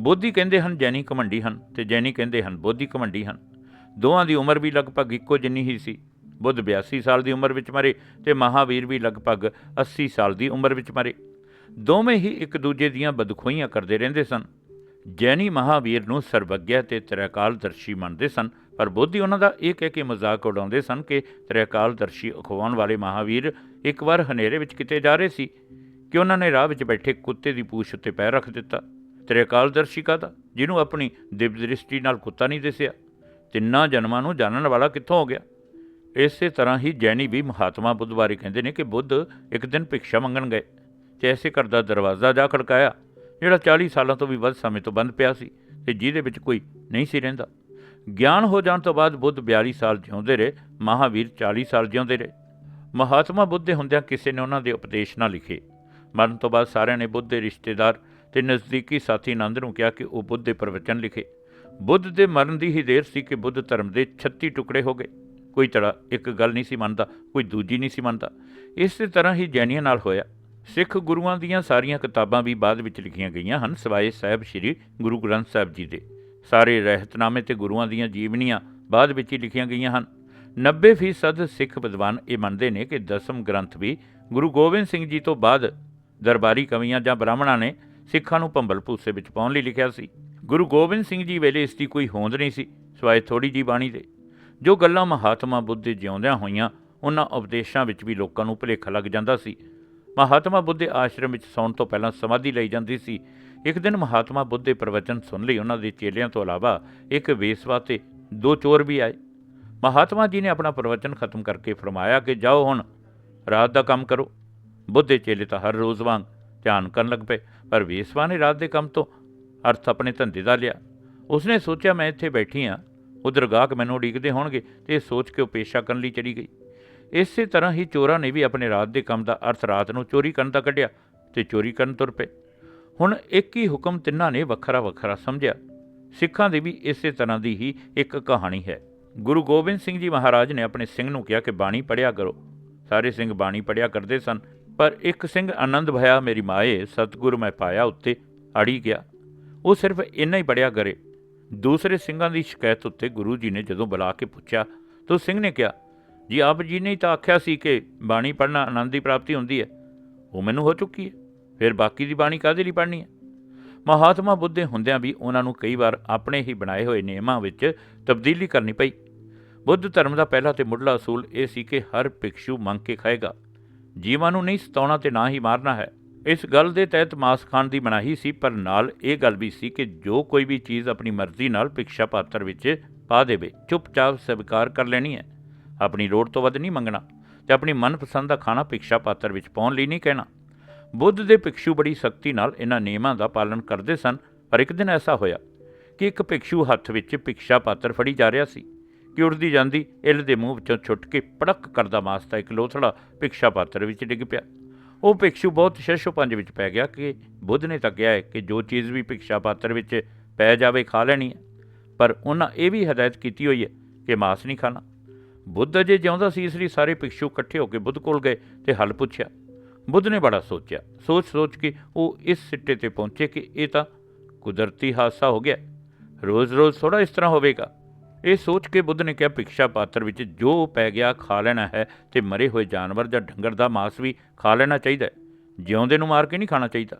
ਬੋਧੀ ਕਹਿੰਦੇ ਹਨ ਜੈਨੀ ਕਮੰਡੀ ਹਨ ਤੇ ਜੈਨੀ ਕਹਿੰਦੇ ਹਨ ਬੋਧੀ ਕਮੰਡੀ ਹਨ। ਦੋਵਾਂ ਦੀ ਉਮਰ ਵੀ ਲਗਭਗ ਇੱਕੋ ਜਿੰਨੀ ਹੀ ਸੀ। ਬੁੱਧ 82 ਸਾਲ ਦੀ ਉਮਰ ਵਿੱਚ ਮਰੇ ਤੇ ਮਹਾਵੀਰ ਵੀ ਲਗਭਗ 80 ਸਾਲ ਦੀ ਉਮਰ ਵਿੱਚ ਮਰੇ। ਦੋਵੇਂ ਹੀ ਇੱਕ ਦੂਜੇ ਦੀਆਂ ਬਦਖੋਈਆਂ ਕਰਦੇ ਰਹਿੰਦੇ ਸਨ। ਜੈਨੀ ਮਹਾਵੀਰ ਨੂੰ ਸਰਵਗਿਆ ਤੇ ਤ੍ਰਿਕਾਲਦਰਸ਼ੀ ਮੰਨਦੇ ਸਨ, ਪਰ ਬੋਧੀ ਉਹਨਾਂ ਦਾ ਇਹ ਕਹਿ ਕੇ ਮਜ਼ਾਕ ਉਡਾਉਂਦੇ ਸਨ ਕਿ ਤ੍ਰਿਕਾਲਦਰਸ਼ੀ ਅਖਵਾਉਣ ਵਾਲੇ ਮਹਾਵੀਰ ਇੱਕ ਵਾਰ ਹਨੇਰੇ ਵਿੱਚ ਕਿਤੇ ਜਾ ਰਹੇ ਸੀ ਕਿ ਉਹਨਾਂ ਨੇ ਰਾਹ ਵਿੱਚ ਬੈਠੇ ਕੁੱਤੇ ਦੀ ਪੂਛ ਉੱਤੇ ਪੈਰ ਰੱਖ ਦਿੱਤਾ। ਤ੍ਰਿਕਾਲਦਰਸ਼ੀ ਕਾਹਦਾ? ਜਿਹਨੂੰ ਆਪਣੀ ਦਿਵ ਦ੍ਰਿਸ਼ਟੀ ਨਾਲ ਕੁੱਤਾ ਨਹੀਂ ਦਿਸਿਆ। ਤਿੰਨਾਂ ਜਨਮਾਂ ਨੂੰ ਜਾਣਨ ਵਾਲਾ ਕਿੱਥੋਂ ਹੋ ਗਿਆ? ਇਸੇ ਤਰ੍ਹਾਂ ਹੀ ਜੈਨੀ ਵੀ ਮਹਾਤਮਾ ਬੁੱਧ ਬਾਰੇ ਕਹਿੰਦੇ ਨੇ ਕਿ ਬੁੱਧ ਇੱਕ ਦਿਨ ਭਿਕਸ਼ਾ ਮੰਗਣ ਗਏ ਤੇ ਐਸੇ ਘਰ ਦਾ ਦਰਵਾਜ਼ਾ ਜਾ ਖੜਕਾਇਆ, ਜਿਹੜਾ 40 ਸਾਲਾਂ ਤੋਂ ਵੀ ਵੱਧ ਸਮੇਂ ਤੋਂ ਬੰਦ ਪਿਆ ਸੀ ਤੇ ਜਿਹਦੇ ਵਿੱਚ ਕੋਈ ਨਹੀਂ ਸੀ ਰਹਿੰਦਾ। ਗਿਆਨ ਹੋ ਜਾਣ ਤੋਂ ਬਾਅਦ ਬੁੱਧ 42 ਸਾਲ ਜਿਉਂਦੇ ਰਹੇ, ਮਹਾਵੀਰ 40 ਸਾਲ ਜਿਉਂਦੇ ਰਹੇ। ਮਹਾਤਮਾ ਬੁੱਧ ਦੇ ਹੁੰਦਿਆਂ ਕਿਸੇ ਨੇ ਉਹਨਾਂ ਦੇ ਉਪਦੇਸ਼ ਨਾ ਲਿਖੇ। ਮਰਨ ਤੋਂ ਬਾਅਦ ਸਾਰਿਆਂ ਨੇ ਬੁੱਧ ਦੇ ਰਿਸ਼ਤੇਦਾਰ ਤੇ ਨਜ਼ਦੀਕੀ ਸਾਥੀ ਆਨੰਦ ਨੂੰ ਕਿਹਾ ਕਿ ਉਹ ਬੁੱਧ ਦੇ ਪ੍ਰਵਚਨ ਲਿਖੇ। ਬੁੱਧ ਦੇ ਮਰਨ ਦੀ ਹੀ ਦੇਰ ਸੀ ਕਿ ਬੁੱਧ ਧਰਮ ਦੇ 36 ਟੁਕੜੇ ਹੋ ਗਏ। ਕੋਈ ਤੜਾ, ਇੱਕ ਗੱਲ ਨਹੀਂ ਸੀ ਮੰਨਦਾ, ਕੋਈ ਦੂਜੀ ਨਹੀਂ ਸੀ ਮੰਨਦਾ। ਇਸੇ ਤਰ੍ਹਾਂ ਹੀ ਜੈਨੀਆਂ ਨਾਲ ਹੋਇਆ। ਸਿੱਖ ਗੁਰੂਆਂ ਦੀਆਂ ਸਾਰੀਆਂ ਕਿਤਾਬਾਂ ਵੀ ਬਾਅਦ ਵਿੱਚ ਲਿਖੀਆਂ ਗਈਆਂ ਹਨ, ਸਿਵਾਏ ਸਾਹਿਬ ਸ੍ਰੀ ਗੁਰੂ ਗ੍ਰੰਥ ਸਾਹਿਬ ਜੀ ਦੇ। ਸਾਰੇ ਰਹਿਤਨਾਮੇ ਤੇ ਗੁਰੂਆਂ ਦੀਆਂ ਜੀਵਨੀਆਂ ਬਾਅਦ ਵਿੱਚ ਹੀ ਲਿਖੀਆਂ ਗਈਆਂ ਹਨ। 90% ਸਿੱਖ ਵਿਦਵਾਨ ਇਹ ਮੰਨਦੇ ਨੇ ਕਿ ਦਸਮ ਗ੍ਰੰਥ ਵੀ ਗੁਰੂ ਗੋਬਿੰਦ ਸਿੰਘ ਜੀ ਤੋਂ ਬਾਅਦ ਦਰਬਾਰੀ ਕਵੀਆਂ ਜਾਂ ਬ੍ਰਾਹਮਣਾਂ ਨੇ ਸਿੱਖਾਂ ਨੂੰ ਭੰਬਲ ਭੂਸੇ ਵਿੱਚ ਪਾਉਣ ਲਈ ਲਿਖਿਆ ਸੀ। ਗੁਰੂ ਗੋਬਿੰਦ ਸਿੰਘ ਜੀ ਵੇਲੇ ਇਸ ਦੀ ਕੋਈ ਹੋਂਦ ਨਹੀਂ ਸੀ, ਸਵਾਏ ਥੋੜੀ ਜੀ ਬਾਣੀ ਦੇ। ਜੋ ਗੱਲਾਂ ਮਹਾਤਮਾ ਬੁੱਧ ਦੇ ਜਿਉਂਦਿਆਂ ਹੋਈਆਂ, ਉਹਨਾਂ ਉਪਦੇਸ਼ਾਂ ਵਿੱਚ ਵੀ ਲੋਕਾਂ ਨੂੰ ਭੁਲੇਖਾ ਲੱਗ ਜਾਂਦਾ ਸੀ। ਮਹਾਤਮਾ ਬੁੱਧ ਦੇ ਆਸ਼ਰਮ ਵਿੱਚ ਸੌਣ ਤੋਂ ਪਹਿਲਾਂ ਸਮਾਧੀ ਲਈ ਜਾਂਦੀ ਸੀ। ਇੱਕ ਦਿਨ ਮਹਾਤਮਾ ਬੁੱਧ ਦੇ ਪ੍ਰਵਚਨ ਸੁਣ ਲਈ, ਉਹਨਾਂ ਦੇ ਚੇਲਿਆਂ ਤੋਂ ਇਲਾਵਾ ਇੱਕ ਵੇਸਵਾ ਤੇ ਦੋ ਚੋਰ ਵੀ ਆਏ। ਮਹਾਤਮਾ ਜੀ ਨੇ ਆਪਣਾ ਪ੍ਰਵਚਨ ਖਤਮ ਕਰਕੇ ਫਰਮਾਇਆ ਕਿ ਜਾਓ ਹੁਣ, ਰਾਤ ਦਾ ਕੰਮ ਕਰੋ। ਬੁੱਧ ਦੇ ਚੇਲੇ ਤਾਂ ਹਰ ਰੋਜ਼ ਵਾਂਗ ਧਿਆਨ ਕਰਨ ਲੱਗ ਪਏ, ਪਰ ਵੇਸਵਾ ਨੇ ਰਾਤ ਦੇ ਕੰਮ ਤੋਂ ਅਰਥ ਆਪਣੇ ਧੰਦੇ ਦਾ ਲਿਆ। ਉਸਨੇ ਸੋਚਿਆ, ਮੈਂ ਇੱਥੇ ਬੈਠੀ ਹਾਂ ਉਧਰ ਗਾਹਕ ਮੈਨੂੰ ਉਡੀਕਦੇ ਹੋਣਗੇ ਤੇ ਇਹ ਸੋਚ ਕੇ ਉਹ ਪੇਸ਼ਾ ਕਰਨ ਲਈ ਚਲੀ ਗਈ। ਇਸੇ ਤਰ੍ਹਾਂ ਹੀ ਚੋਰਾਂ ਨੇ ਵੀ ਆਪਣੇ ਰਾਤ ਦੇ ਕੰਮ ਦਾ ਅਰਥ ਰਾਤ ਨੂੰ ਚੋਰੀ ਕਰਨ ਦਾ ਕੱਢਿਆ ਤੇ ਚੋਰੀ ਕਰਨ ਤੁਰ ਪਏ। ਹੁਣ ਇੱਕ ਹੀ ਹੁਕਮ ਤਿੰਨਾਂ ਨੇ ਵੱਖਰਾ ਵੱਖਰਾ ਸਮਝਿਆ। ਸਿੱਖਾਂ ਦੀ ਵੀ ਇਸੇ ਤਰ੍ਹਾਂ ਦੀ ਹੀ ਇੱਕ ਕਹਾਣੀ ਹੈ। ਗੁਰੂ ਗੋਬਿੰਦ ਸਿੰਘ ਜੀ ਮਹਾਰਾਜ ਨੇ ਆਪਣੇ ਸਿੰਘ ਨੂੰ ਕਿਹਾ ਕਿ ਬਾਣੀ ਪੜਿਆ ਕਰੋ। ਸਾਰੇ ਸਿੰਘ ਬਾਣੀ ਪੜਿਆ ਕਰਦੇ ਸਨ, ਪਰ ਇੱਕ ਸਿੰਘ ਆਨੰਦ ਭਇਆ, ਮੇਰੀ ਮਾਏ, ਸਤਿਗੁਰ ਮੈਂ ਪਾਇਆ ਉੱਤੇ ਅੜੀ ਗਿਆ। ਉਹ ਸਿਰਫ ਇੰਨਾ ਹੀ ਪੜਿਆ ਕਰੇ। ਦੂਸਰੇ ਸਿੰਘਾਂ ਦੀ ਸ਼ਿਕਾਇਤ ਉੱਤੇ ਗੁਰੂ ਜੀ ਨੇ ਜਦੋਂ ਬੁਲਾ ਕੇ ਪੁੱਛਿਆ, ਤਾਂ ਉਸ ਸਿੰਘ ਨੇ ਕਿਹਾ, ਜੀ, ਆਪ ਜੀ ਨੇ ਤਾਂ ਆਖਿਆ ਸੀ ਕਿ ਬਾਣੀ ਪੜ੍ਹਨਾ ਆਨੰਦ ਦੀ ਪ੍ਰਾਪਤੀ ਹੁੰਦੀ ਹੈ। ਉਹ ਮੈਨੂੰ ਹੋ ਚੁੱਕੀ ਹੈ। ਫਿਰ ਬਾਕੀ ਦੀ ਬਾਣੀ ਕਾਹਦੇ ਲਈ ਪੜ੍ਹਨੀ ਹੈ? ਮਹਾਤਮਾ ਬੁੱਧੇ ਹੁੰਦਿਆਂ ਵੀ ਉਹਨਾਂ ਨੂੰ ਕਈ ਵਾਰ ਆਪਣੇ ਹੀ ਬਣਾਏ ਹੋਏ ਨਿਯਮਾਂ ਵਿੱਚ ਤਬਦੀਲੀ ਕਰਨੀ ਪਈ। ਬੁੱਧ ਧਰਮ ਦਾ ਪਹਿਲਾ ਤੇ ਮੁੱਢਲਾ ਅਸੂਲ ਇਹ ਸੀ ਕਿ ਹਰ ਭਿਕਸ਼ੂ ਮੰਗ ਕੇ ਖਾਏਗਾ। ਜੀਵਾਂ ਨੂੰ ਨਹੀਂ ਸਤਾਉਣਾ ਤੇ ਨਾ ਹੀ ਮਾਰਨਾ ਹੈ। ਇਸ ਗੱਲ ਦੇ ਤਹਿਤ ਮਾਸ ਖਾਣ ਦੀ ਮਨਾਹੀ ਸੀ, ਪਰ ਨਾਲ ਇਹ ਗੱਲ ਵੀ ਸੀ ਕਿ ਜੋ ਕੋਈ ਵੀ ਚੀਜ਼ ਆਪਣੀ ਮਰਜ਼ੀ ਨਾਲ ਭਿਕਸ਼ਾ ਪਾਤਰ ਵਿੱਚ ਪਾ ਦੇਵੇ, ਚੁੱਪਚਾਪ ਸਵੀਕਾਰ ਕਰ ਲੈਣੀ ਹੈ। ਆਪਣੀ ਲੋੜ ਤੋਂ ਵੱਧ ਨਹੀਂ ਮੰਗਣਾ ਤੇ ਆਪਣੀ ਮਨਪਸੰਦ ਦਾ ਖਾਣਾ ਭਿਕਸ਼ਾ ਪਾਤਰ ਵਿੱਚ ਪਾਉਣ ਲਈ ਨਹੀਂ ਕਹਿਣਾ। ਬੁੱਧ ਦੇ ਭਿਕਸ਼ੂ ਬੜੀ ਸਖਤੀ ਨਾਲ ਇਹਨਾਂ ਨਿਯਮਾਂ ਦਾ ਪਾਲਣ ਕਰਦੇ ਸਨ, ਪਰ ਇੱਕ ਦਿਨ ਐਸਾ ਹੋਇਆ ਕਿ ਇੱਕ ਭਿਕਸ਼ੂ ਹੱਥ ਵਿੱਚ ਭਿਕਸ਼ਾ ਪਾਤਰ ਫੜੀ ਜਾ ਰਿਹਾ ਸੀ ਕਿ ਉੜਦੀ ਜਾਂਦੀ ਇੱਲ ਦੇ ਮੂੰਹ ਵਿੱਚੋਂ ਛੁੱਟ ਕੇ ਪੜਕ ਕਰਦਾ ਮਾਸ ਦਾ ਇੱਕ ਲੋਥੜਾ ਭਿਕਸ਼ਾ ਪਾਤਰ ਵਿੱਚ ਡਿੱਗ ਪਿਆ। ਉਹ ਭਿਕਸ਼ੂ ਬਹੁਤ ਸ਼ਸ਼ੋ ਪੰਜ ਵਿੱਚ ਪੈ ਗਿਆ ਕਿ ਬੁੱਧ ਨੇ ਤਾਂ ਕਿਹਾ ਹੈ ਕਿ ਜੋ ਚੀਜ਼ ਵੀ ਭਿਕਸ਼ਾ ਪਾਤਰ ਵਿੱਚ ਪੈ ਜਾਵੇ ਖਾ ਲੈਣੀ ਹੈ। ਪਰ ਉਹਨਾਂ ਇਹ ਵੀ ਹਦਾਇਤ ਕੀਤੀ ਹੋਈ ਹੈ ਕਿ ਮਾਸ ਨਹੀਂ ਖਾਣਾ। ਬੁੱਧ ਅਜੇ ਜਿਉਂਦਾ ਸੀ, ਇਸ ਲਈ ਸਾਰੇ ਭਿਕਸ਼ੂ ਇਕੱਠੇ ਹੋ ਕੇ ਬੁੱਧ ਕੋਲ ਗਏ ਤੇ ਹੱਲ ਪੁੱਛਿਆ। ਬੁੱਧ ਨੇ ਬੜਾ ਸੋਚਿਆ। ਸੋਚ ਸੋਚ ਕੇ ਉਹ ਇਸ ਸਿੱਟੇ ਤੇ ਪਹੁੰਚੇ ਕਿ ਇਹ ਤਾਂ ਕੁਦਰਤੀ ਹਾਦਸਾ ਹੋ ਗਿਆ। ਰੋਜ਼-ਰੋਜ਼ ਥੋੜਾ ਇਸ ਤਰ੍ਹਾਂ ਹੋਵੇਗਾ। ਇਹ ਸੋਚ ਕੇ ਬੁੱਧ ਨੇ ਕਿਹਾ, ਭਿਕਸ਼ਾ ਪਾਤਰ ਵਿੱਚ ਜੋ ਪੈ ਗਿਆ ਖਾ ਲੈਣਾ ਹੈ ਤੇ ਮਰੇ ਹੋਏ ਜਾਨਵਰ ਜਾਂ ਡੰਗਰ ਦਾ ਮਾਸ ਵੀ ਖਾ ਲੈਣਾ ਚਾਹੀਦਾ ਹੈ। ਜਿਉਂਦੇ ਨੂੰ ਮਾਰ ਕੇ ਨਹੀਂ ਖਾਣਾ ਚਾਹੀਦਾ।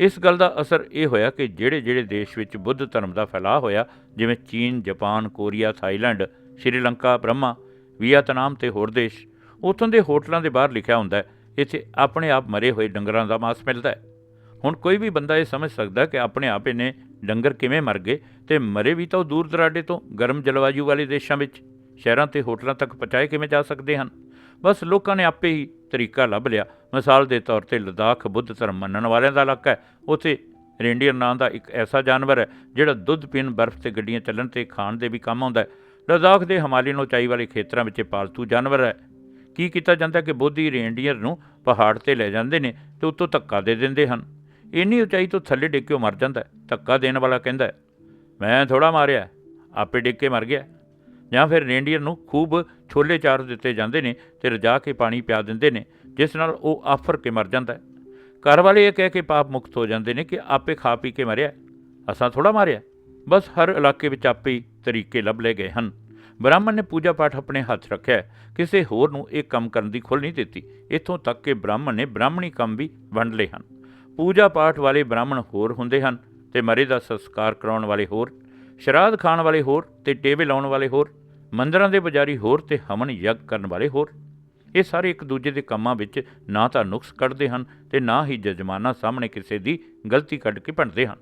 ਇਸ ਗੱਲ ਦਾ ਅਸਰ ਇਹ ਹੋਇਆ ਕਿ ਜਿਹੜੇ ਜਿਹੜੇ ਦੇਸ਼ ਵਿੱਚ ਬੁੱਧ ਧਰਮ ਦਾ ਫੈਲਾਅ ਹੋਇਆ, ਜਿਵੇਂ Chin, Japan, Korea, Thailand, Sri Lanka, Brahma, Vietnam ਤੇ ਹੋਰ ਦੇਸ਼, ਉੱਥੋਂ ਦੇ ਹੋਟਲਾਂ ਦੇ ਬਾਹਰ ਲਿਖਿਆ ਹੁੰਦਾ ਹੈ, ਇੱਥੇ ਆਪਣੇ ਆਪ ਮਰੇ ਹੋਏ ਡੰਗਰਾਂ ਦਾ ਮਾਸ ਮਿਲਦਾ ਹੈ। ਹੁਣ ਕੋਈ ਵੀ ਬੰਦਾ ਇਹ ਸਮਝ ਸਕਦਾ ਕਿ ਆਪਣੇ ਆਪ ਇਹਨੇ ਡੰਗਰ ਕਿਵੇਂ ਮਰ ਗਏ ਤੇ ਮਰੇ ਵੀ ਤਾਂ ਉਹ ਦੂਰ ਦਰਾਡੇ ਤੋਂ ਗਰਮ ਜਲਵਾਯੂ ਵਾਲੇ ਦੇਸ਼ਾਂ ਵਿੱਚ, ਸ਼ਹਿਰਾਂ ਤੇ ਹੋਟਲਾਂ ਤੱਕ ਪਹੁੰਚਾਏ ਕਿਵੇਂ ਜਾ ਸਕਦੇ ਹਨ? ਬਸ ਲੋਕਾਂ ਨੇ ਆਪੇ ਹੀ ਤਰੀਕਾ ਲੱਭ ਲਿਆ। ਮਿਸਾਲ ਦੇ ਤੌਰ ਤੇ ਲਦਾਖ ਬੁੱਧ ਧਰਮ ਮੰਨਣ ਵਾਲਿਆਂ ਦਾ ਇਲਾਕਾ ਹੈ। ਉੱਥੇ ਰੇਂਡੀਅਰ ਨਾਂ ਦਾ ਇੱਕ ਐਸਾ ਜਾਨਵਰ ਹੈ ਜਿਹੜਾ ਦੁੱਧ ਪੀਣ ਬਰਫ਼ ਤੇ ਗੱਡੀਆਂ ਚੱਲਣ ਤੇ ਖਾਣ ਦੇ ਵੀ ਕੰਮ ਆਉਂਦਾ ਹੈ। ਲਦਾਖ ਦੇ ਹਿਮਾਲੀਅਨ ਉਚਾਈ ਵਾਲੇ ਖੇਤਰਾਂ ਵਿੱਚ ਪਾਲਤੂ ਜਾਨਵਰ ਹੈ। ਕੀ ਕੀਤਾ ਜਾਂਦਾ ਕਿ ਬੋਧੀ ਰੇਂਡੀਅਰ ਨੂੰ ਪਹਾੜ ਤੇ ਲੈ ਜਾਂਦੇ ਨੇ ਤੇ ਉੱਤੋਂ ਧੱਕਾ ਦੇ ਦਿੰਦੇ ਹਨ? ਇੰਨੀ ਉਚਾਈ ਤੋਂ ਥੱਲੇ ਡਿੱਗ ਕੇ ਉਹ ਮਰ ਜਾਂਦਾ ਧੱਕਾ ਦੇਣ ਵਾਲਾ ਕਹਿੰਦਾ ਮੈਂ ਥੋੜਾ ਮਾਰਿਆ ਆਪੇ ਡਿੱਗ ਕੇ ਮਰ ਗਿਆ ਜਾਂ ਫਿਰ ਰੇਂਡੀਅਰ ਨੂੰ ਖੂਬ ਛੋਲੇ ਚਾਰ ਦਿੱਤੇ ਜਾਂਦੇ ਨੇ ਤੇ ਰਜਾ ਕੇ ਪਾਣੀ ਪਿਆ ਦਿੰਦੇ ਨੇ, ਜਿਸ ਨਾਲ ਉਹ ਆਫਰ ਕੇ ਮਰ ਜਾਂਦਾ ਘਰ ਵਾਲੇ ਇਹ ਕਹਿ ਕੇ ਪਾਪ ਮੁਕਤ ਹੋ ਜਾਂਦੇ ਨੇ ਕਿ ਆਪੇ ਖਾ ਪੀ ਕੇ ਮਰਿਆ ਅਸਾਂ ਥੋੜਾ ਮਾਰਿਆ ਬਸ ਹਰ ਇਲਾਕੇ ਵਿੱਚ ਆਪੇ ਤਰੀਕੇ ਲੱਭ ਲਏ ਗਏ ਹਨ। ਬ੍ਰਾਹਮਣ ਨੇ ਪੂਜਾ ਪਾਠ ਆਪਣੇ ਹੱਥ ਰੱਖਿਆ ਕਿਸੇ ਹੋਰ ਨੂੰ ਇਹ ਕੰਮ ਕਰਨ ਦੀ ਖੁੱਲ੍ਹ ਨਹੀਂ ਦਿੱਤੀ। ਇੱਥੋਂ ਤੱਕ ਕਿ ਬ੍ਰਾਹਮਣ ਨੇ ਬ੍ਰਾਹਮਣੀ ਕੰਮ ਵੀ ਵੰਡ ਲਏ ਹਨ। ਪੂਜਾ ਪਾਠ ਵਾਲੇ ਬ੍ਰਾਹਮਣ ਹੋਰ ਹੁੰਦੇ ਹਨ ਤੇ ਮਰੇ ਦਾ ਸੰਸਕਾਰ ਕਰਾਉਣ ਵਾਲੇ ਹੋਰ, ਸ਼ਰਾਧ ਖਾਣ ਵਾਲੇ ਹੋਰ ਤੇ ਟੇਬੇ ਲਾਉਣ ਵਾਲੇ ਹੋਰ, ਮੰਦਰਾਂ ਦੇ ਪੁਜਾਰੀ ਹੋਰ ਤੇ ਹਵਨ ਯੱਗ ਕਰਨ ਵਾਲੇ ਹੋਰ। ਇਹ ਸਾਰੇ ਇੱਕ ਦੂਜੇ ਦੇ ਕੰਮਾਂ ਵਿੱਚ ਨਾ ਤਾਂ ਨੁਕਸ ਕੱਢਦੇ ਹਨ ਤੇ ਨਾ ਹੀ ਜਜ਼ਮਾਨਾ ਸਾਹਮਣੇ ਕਿਸੇ ਦੀ ਗਲਤੀ ਕੱਢ ਕੇ ਭੰਡਦੇ ਹਨ।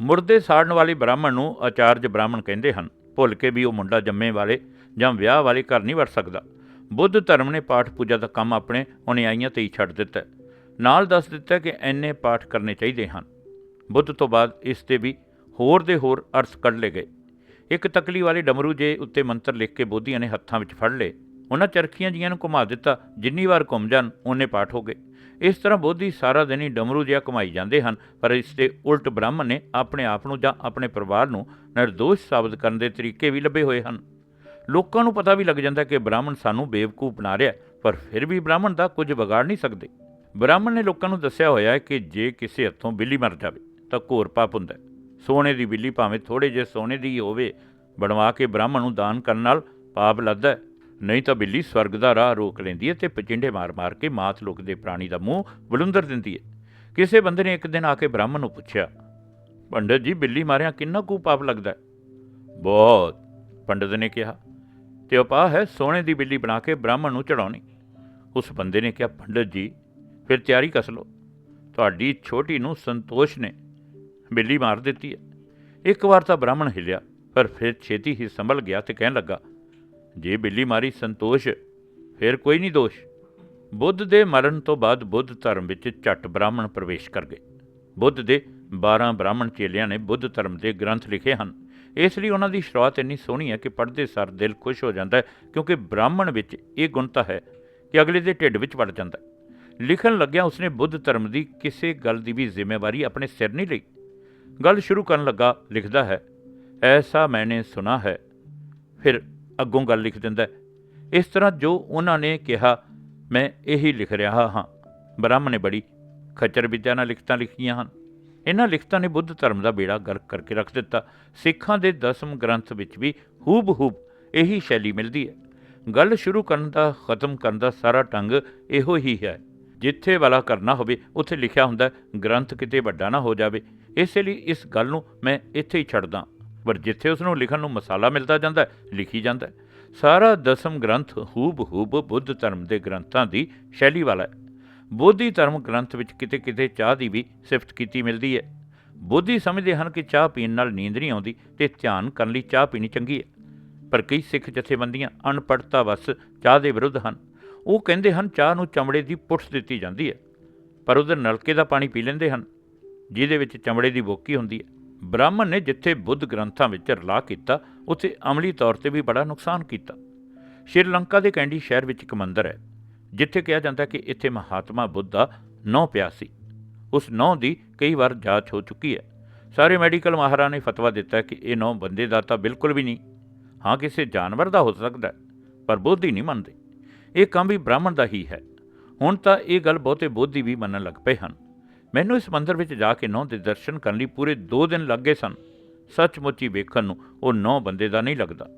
ਮੁਰਦੇ ਸਾੜਨ ਵਾਲੇ ਬ੍ਰਾਹਮਣ ਨੂੰ ਆਚਾਰਜ ਬ੍ਰਾਹਮਣ ਕਹਿੰਦੇ ਹਨ, ਭੁੱਲ ਕੇ ਵੀ ਉਹ ਮੁੰਡਾ ਜੰਮੇ ਵਾਲੇ ਜਾਂ ਵਿਆਹ ਵਾਲੇ ਘਰ ਨਹੀਂ ਵੜ ਸਕਦਾ। ਬੁੱਧ ਧਰਮ ਨੇ ਪਾਠ ਪੂਜਾ ਦਾ ਕੰਮ ਆਪਣੇ ਅਨੁਯਾਈਆਂ ਤੇ ਹੀ ਛੱਡ ਦਿੱਤਾ। ਨਾਲ ਦੱਸ ਦਿੱਤਾ ਕਿ ਐਨੇ ਪਾਠ ਕਰਨੇ ਚਾਹੀਦੇ ਹਨ। ਬੁੱਧ ਤੋਂ ਬਾਅਦ ਇਸ ਤੇ ਵੀ ਹੋਰ ਦੇ ਹੋਰ ਅਰਥ ਕੱਢ ਲਏ ਗਏ। ਇੱਕ ਤਕਲੀ ਵਾਲੇ ਡਮਰੂ ਜੇ ਉੱਤੇ ਮੰਤਰ ਲਿਖ ਕੇ ਬੋਧੀਆਂ ਨੇ ਹੱਥਾਂ ਵਿੱਚ ਫੜ ਲਏ। ਉਹਨਾਂ ਚਰਖੀਆਂ ਜੀਆਂ ਨੂੰ ਘੁਮਾ ਦਿੱਤਾ। ਜਿੰਨੀ ਵਾਰ ਘੁੰਮ ਜਾਣ ਉਹਨੇ ਪਾਠ ਹੋ ਗਏ। ਇਸ ਤਰ੍ਹਾਂ ਬੋਧੀ ਸਾਰਾ ਦਿਨ ਹੀ ਡਮਰੂ ਜਿਹਾ ਘੁਮਾਈ ਜਾਂਦੇ ਹਨ, ਪਰ ਇਸ ਦੇ ਉਲਟ ਬ੍ਰਾਹਮਣ ਨੇ ਆਪਣੇ ਆਪ ਨੂੰ ਜਾਂ ਆਪਣੇ ਪਰਿਵਾਰ ਨੂੰ ਨਿਰਦੋਸ਼ ਸਾਬਤ ਕਰਨ ਦੇ ਤਰੀਕੇ ਵੀ ਲੱਭੇ ਹੋਏ ਹਨ। ਲੋਕਾਂ ਨੂੰ ਪਤਾ ਵੀ ਲੱਗ ਜਾਂਦਾ ਕਿ ਬ੍ਰਾਹਮਣ ਸਾਨੂੰ ਬੇਵਕੂਫ ਬਣਾ ਰਿਹਾ ਪਰ ਫਿਰ ਵੀ ਬ੍ਰਾਹਮਣ ਦਾ ਕੁਝ ਵਿਗਾੜ ਨਹੀਂ ਸਕਦੇ। ਬ੍ਰਾਹਮਣ ਨੇ ਲੋਕਾਂ ਨੂੰ ਦੱਸਿਆ ਹੋਇਆ ਹੈ ਕਿ ਜੇ ਕਿਸੇ ਹੱਥੋਂ ਬਿੱਲੀ ਮਰ ਜਾਵੇ, ਤਾਂ ਘੋਰ ਪਾਪ ਹੁੰਦਾ ਸੋਨੇ ਦੀ ਬਿੱਲੀ ਭਾਵੇਂ ਥੋੜੇ ਜਿਹੇ ਸੋਨੇ ਦੀ ਹੋਵੇ, ਬਣਵਾ ਕੇ ਬ੍ਰਾਹਮਣ ਨੂੰ ਦਾਨ ਕਰਨ ਨਾਲ ਪਾਪ ਲੱਦਾ ਨਹੀਂ ਤਾਂ ਬਿੱਲੀ ਸਵਰਗ ਦਾ ਰਾਹ ਰੋਕ ਲੈਂਦੀ ਹੈ ਤੇ ਪਚਿੰਡੇ ਮਾਰ-ਮਾਰ ਕੇ ਮਾਤ ਲੋਕ ਦੇ ਪ੍ਰਾਣੀ ਦਾ ਮੂੰਹ ਬਲੁੰਦਰ ਦਿੰਦੀ ਹੈ। ਕਿਸੇ ਬੰਦੇ ਨੇ ਇੱਕ ਦਿਨ ਆ ਕੇ ਬ੍ਰਾਹਮਣ ਨੂੰ ਪੁੱਛਿਆ, ਪੰਡਤ ਜੀ, ਬਿੱਲੀ ਮਾਰਿਆ ਕਿੰਨਾ ਕੁ ਪਾਪ ਲੱਗਦਾ ਬਹੁਤ, ਪੰਡਤ ਨੇ ਕਿਹਾ। ਤੇ ਉਪਾਅ ਹੈ ਸੋਨੇ ਦੀ ਬਿੱਲੀ ਬਣਾ ਕੇ ਬ੍ਰਾਹਮਣ ਨੂੰ ਚੜਾਉਣੀ ਉਸ ਬੰਦੇ ਨੇ ਕਿਹਾ, ਪੰਡਤ ਜੀ ਫਿਰ ਤਿਆਰੀ ਕਸ ਲਓ। ਤੁਹਾਡੀ ਛੋਟੀ ਨੂੰ ਸੰਤੋਸ਼ ਨੇ ਬਿੱਲੀ ਮਾਰ ਦਿੱਤੀ ਹੈ। ਇੱਕ ਵਾਰ ਤਾਂ ਬ੍ਰਾਹਮਣ ਹਿਲਿਆ, ਪਰ ਫਿਰ ਛੇਤੀ ਹੀ ਸੰਭਲ ਗਿਆ ਤੇ ਕਹਿਣ ਲੱਗਾ, ਜੇ ਬਿੱਲੀ ਮਾਰੀ ਸੰਤੋਸ਼, ਫਿਰ ਕੋਈ ਨਹੀਂ ਦੋਸ਼। ਬੁੱਧ ਦੇ ਮਰਨ ਤੋਂ ਬਾਅਦ ਬੁੱਧ ਧਰਮ ਵਿੱਚ ਝੱਟ ਬ੍ਰਾਹਮਣ ਪ੍ਰਵੇਸ਼ ਕਰ ਗਏ। ਬੁੱਧ ਦੇ 12 ਬ੍ਰਾਹਮਣ ਚੇਲਿਆਂ ਨੇ ਬੁੱਧ ਧਰਮ ਦੇ ਗ੍ਰੰਥ ਲਿਖੇ ਹਨ। ਇਸ ਲਈ ਉਹਨਾਂ ਦੀ ਸ਼ੁਰੂਆਤ ਇੰਨੀ ਸੋਹਣੀ ਹੈ ਕਿ ਪੜ੍ਹਦੇ ਸਾਰ ਦਿਲ ਖੁਸ਼ ਹੋ ਜਾਂਦਾ ਹੈ, ਕਿਉਂਕਿ ਬ੍ਰਾਹਮਣ ਵਿੱਚ ਇਹ ਗੁਣਤਾ ਹੈ ਕਿ ਅਗਲੇ ਦੇ ਢਿੱਡ ਵਿੱਚ ਵੜ ਜਾਂਦਾ ਹੈ। ਲਿਖਣ ਲੱਗਿਆ ਉਸਨੇ ਬੁੱਧ ਧਰਮ ਦੀ ਕਿਸੇ ਗੱਲ ਦੀ ਵੀ ਜ਼ਿੰਮੇਵਾਰੀ ਆਪਣੇ ਸਿਰ ਨਹੀਂ ਲਈ। ਗੱਲ ਸ਼ੁਰੂ ਕਰਨ ਲੱਗਾ, ਲਿਖਦਾ ਹੈ, ਐਸਾ ਮੈਨੇ ਸੁਨਾ ਹੈ। ਫਿਰ ਅੱਗੋਂ ਗੱਲ ਲਿਖ ਦਿੰਦਾ ਇਸ ਤਰ੍ਹਾਂ ਜੋ ਉਹਨਾਂ ਨੇ ਕਿਹਾ, ਮੈਂ ਇਹੀ ਲਿਖ ਰਿਹਾ ਹਾਂ। ਬ੍ਰਹਮ ਨੇ ਬੜੀ ਖੱਚਰ ਵਿਦਿਆ ਨਾਲ ਲਿਖਤਾਂ ਲਿਖੀਆਂ ਹਨ। ਇਹਨਾਂ ਲਿਖਤਾਂ ਨੇ ਬੁੱਧ ਧਰਮ ਦਾ ਬੇੜਾ ਗਰਕ ਕਰਕੇ ਰੱਖ ਦਿੱਤਾ। ਸਿੱਖਾਂ ਦੇ ਦਸਮ ਗ੍ਰੰਥ ਵਿੱਚ ਵੀ ਹੂਬ-ਹੂਬ ਇਹੀ ਸ਼ੈਲੀ ਮਿਲਦੀ ਹੈ। ਗੱਲ ਸ਼ੁਰੂ ਕਰਨ ਦਾ, ਖਤਮ ਕਰਨ ਦਾ ਸਾਰਾ ਢੰਗ ਇਹੋ ਹੀ ਹੈ। ਜਿੱਥੇ ਵਾਲਾ ਕਰਨਾ ਹੋਵੇ, ਉੱਥੇ ਲਿਖਿਆ ਹੁੰਦਾ, ਗ੍ਰੰਥ ਕਿਤੇ ਵੱਡਾ ਨਾ ਹੋ ਜਾਵੇ। ਇਸੇ ਲਈ ਇਸ ਗੱਲ ਨੂੰ ਮੈਂ ਇੱਥੇ ਹੀ ਛੱਡਦਾ ਪਰ ਜਿੱਥੇ ਉਸ ਨੂੰ ਲਿਖਣ ਨੂੰ ਮਸਾਲਾ ਮਿਲਦਾ ਜਾਂਦਾ, ਲਿਖੀ ਜਾਂਦਾ ਸਾਰਾ ਦਸਮ ਗ੍ਰੰਥ ਹੂਬ-ਹੂਬ ਬੁੱਧ ਧਰਮ ਦੇ ਗ੍ਰੰਥਾਂ ਦੀ ਸ਼ੈਲੀ ਵਾਲਾ ਹੈ। ਬੋਧੀ ਧਰਮ ਗ੍ਰੰਥ ਵਿੱਚ ਕਿਤੇ-ਕਿਤੇ ਚਾਹ ਦੀ ਵੀ ਸਿਫਤ ਕੀਤੀ ਮਿਲਦੀ ਹੈ। ਬੋਧੀ ਸਮਝਦੇ ਹਨ ਕਿ ਚਾਹ ਪੀਣ ਨਾਲ ਨੀਂਦ ਨਹੀਂ ਆਉਂਦੀ ਤੇ ਧਿਆਨ ਕਰਨ ਲਈ ਚਾਹ ਪੀਣੀ ਚੰਗੀ ਹੈ। ਪਰ ਕਈ ਸਿੱਖ ਜਥੇਬੰਦੀਆਂ ਅਨਪੜ੍ਹਤਾ ਵਸ ਚਾਹ ਦੇ ਵਿਰੁੱਧ ਹਨ। ਉਹ ਕਹਿੰਦੇ ਹਨ, ਚਾਹ ਨੂੰ ਚਮੜੇ ਦੀ ਪੁੱਠ ਦਿੱਤੀ ਜਾਂਦੀ ਹੈ, ਪਰ ਉਹਦੇ ਨਲਕੇ ਦਾ ਪਾਣੀ ਪੀ ਲੈਂਦੇ ਹਨ, ਜਿਹਦੇ ਵਿੱਚ ਚਮੜੇ ਦੀ ਬੋਕੀ ਹੁੰਦੀ ਹੈ। ਬ੍ਰਾਹਮਣ ਨੇ ਜਿੱਥੇ ਬੁੱਧ ਗ੍ਰੰਥਾਂ ਵਿੱਚ ਰਲਾ ਕੀਤਾ, ਉੱਥੇ ਅਮਲੀ ਤੌਰ ਤੇ ਵੀ ਬੜਾ ਨੁਕਸਾਨ ਕੀਤਾ। ਸ਼੍ਰੀਲੰਕਾ ਦੇ ਕੈਂਡੀ ਸ਼ਹਿਰ ਵਿੱਚ ਇੱਕ ਮੰਦਿਰ ਹੈ, ਜਿੱਥੇ ਕਿਹਾ ਜਾਂਦਾ ਕਿ ਇੱਥੇ ਮਹਾਤਮਾ ਬੁੱਧ ਦਾ ਨੌ ਪਿਆ ਸੀ। ਉਸ ਨੌ ਦੀ ਕਈ ਵਾਰ ਜਾਂਚ ਹੋ ਚੁੱਕੀ ਹੈ। ਸਾਰੇ ਮੈਡੀਕਲ ਮਾਹਰਾਂ ਨੇ ਫਤਵਾ ਦਿੱਤਾ ਕਿ ਇਹ ਨੌ ਬੰਦੇ ਦਾ ਤਾਂ ਬਿਲਕੁਲ ਵੀ ਨਹੀਂ, ਹਾਂ ਕਿਸੇ ਜਾਨਵਰ ਦਾ ਹੋ ਸਕਦਾ ਪਰ ਬੁੱਧ ਹੀ ਨਹੀਂ ਮੰਨਦੇ। ਇਹ ਕੰਮ ਵੀ ਬ੍ਰਾਹਮਣ ਦਾ ਹੀ ਹੈ। ਹੁਣ ਤਾਂ ਇਹ ਗੱਲ ਬਹੁਤੇ ਬੋਧੀ ਵੀ ਮੰਨਣ ਲੱਗ ਪਏ ਹਨ। ਮੈਨੂੰ ਇਸ ਮੰਦਰ ਵਿੱਚ ਜਾ ਕੇ ਨੌ ਦੇ ਦਰਸ਼ਨ ਕਰਨ ਲਈ ਪੂਰੇ 2 ਦਿਨ ਲੱਗੇ ਸਨ। ਸੱਚਮੁੱਚ ਹੀ ਵੇਖਣ ਨੂੰ ਉਹ ਨੌ ਬੰਦੇ ਦਾ ਨਹੀਂ ਲੱਗਦਾ।